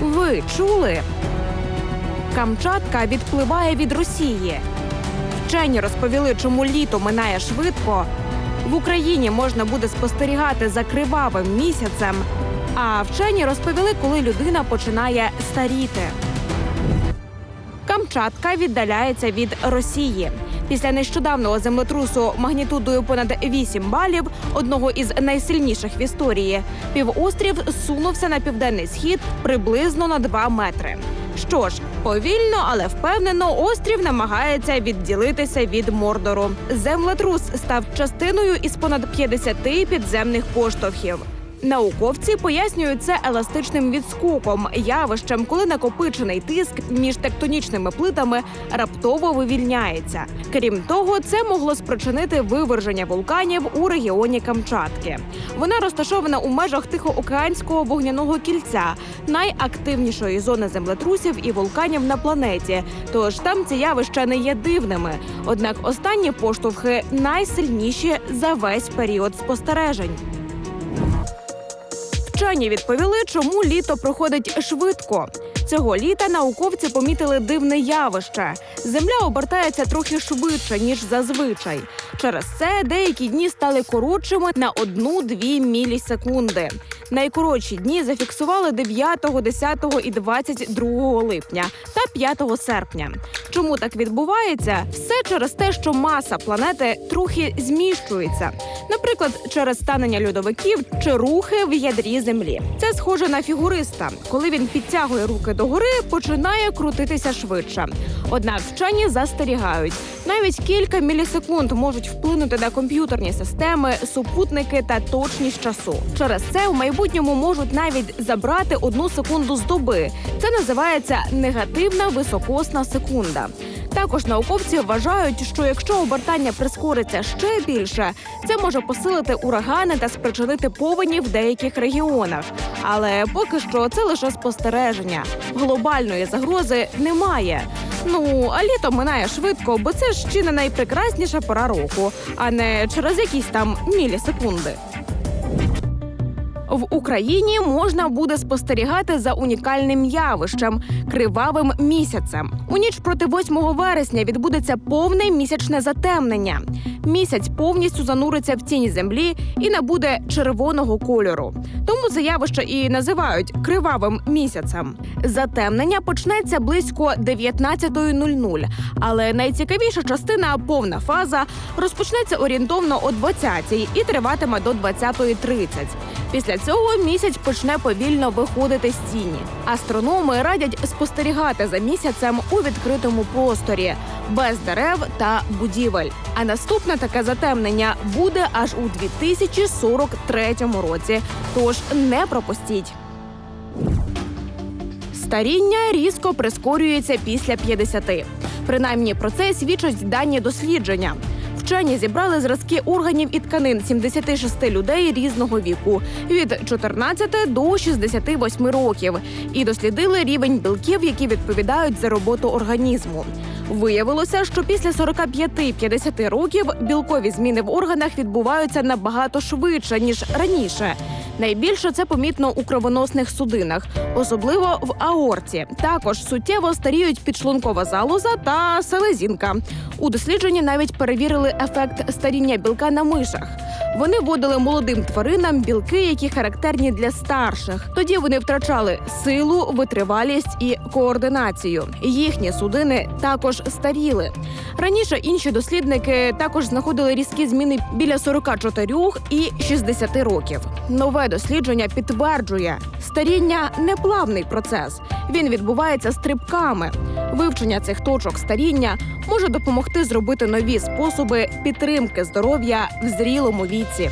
Ви чули? Камчатка відпливає від Росії. Вчені розповіли, чому літо минає швидко. В Україні можна буде спостерігати за кривавим місяцем. А вчені розповіли, коли людина починає старіти. Камчатка віддаляється від Росії. Після нещодавнього землетрусу магнітудою понад 8 балів, одного із найсильніших в історії, півострів сунувся на південний схід приблизно на 2 метри. Що ж, повільно, але впевнено, острів намагається відділитися від Мордору. Землетрус став частиною із понад 50 підземних поштовхів. Науковці пояснюють це еластичним відскоком, явищем, коли накопичений тиск між тектонічними плитами раптово вивільняється. Крім того, це могло спричинити виверження вулканів у регіоні Камчатки. Вона розташована у межах Тихоокеанського вогняного кільця, найактивнішої зони землетрусів і вулканів на планеті. Тож там ці явища не є дивними. Однак останні поштовхи найсильніші за весь період спостережень. Вчені відповіли, чому літо проходить швидко. Цього літа науковці помітили дивне явище. Земля обертається трохи швидше ніж зазвичай. Через це деякі дні стали коротшими на 1-2 мілісекунди. Найкоротші дні зафіксували 9, 10 і 22 липня та 5 серпня. Чому так відбувається? Все через те, що маса планети трохи зміщується. Наприклад, через станення льодовиків чи рухи в ядрі землі. Це схоже на фігуриста. Коли він підтягує руки догори, починає крутитися швидше. Однак вчені застерігають, навіть кілька мілісекунд можуть вплинути на комп'ютерні системи, супутники та точність часу. Через це в майбутньому можуть навіть забрати одну секунду з доби. Це називається негативна високосна секунда. Також науковці вважають, що якщо обертання прискориться ще більше, це може посилити урагани та спричинити повені в деяких регіонах. Але поки що це лише спостереження. Глобальної загрози немає. Ну а літо минає швидко, бо це ж чи не найпрекрасніша пора року, а не через якісь там мілісекунди. В Україні можна буде спостерігати за унікальним явищем кривавим місяцем. У ніч проти 8 вересня відбудеться повне місячне затемнення. Місяць повністю зануриться в тіні землі і набуде червоного кольору. Тому це явище і називають кривавим місяцем. Затемнення почнеться близько 19.00, але найцікавіша частина повна фаза розпочнеться орієнтовно о 20.00 і триватиме до 20.30. Після цього місяць почне повільно виходити з тіні. Астрономи радять спостерігати за місяцем у відкритому просторі, без дерев та будівель. А наступне таке затемнення буде аж у 2043 році. Тож не пропустіть. Старіння різко прискорюється після 50. Принаймні про це свідчать дані дослідження. Вчені зібрали зразки органів і тканин 76 людей різного віку від 14 до 68 років і дослідили рівень білків, які відповідають за роботу організму. Виявилося, що після 45-50 років білкові зміни в органах відбуваються набагато швидше ніж раніше. Найбільше це помітно у кровоносних судинах, особливо в аорті. Також суттєво старіють підшлункова залоза та селезінка. У дослідженні навіть перевірили ефект старіння білка на мишах. Вони вводили молодим тваринам білки, які характерні для старших. Тоді вони втрачали силу, витривалість і координацію. Їхні судини також старіли. Раніше інші дослідники також знаходили різкі зміни біля 44 і 60 років. Нове дослідження підтверджує, старіння не плавний процес. Він відбувається стрибками. Вивчення цих точок старіння може допомогти зробити нові способи підтримки здоров'я в зрілому віці.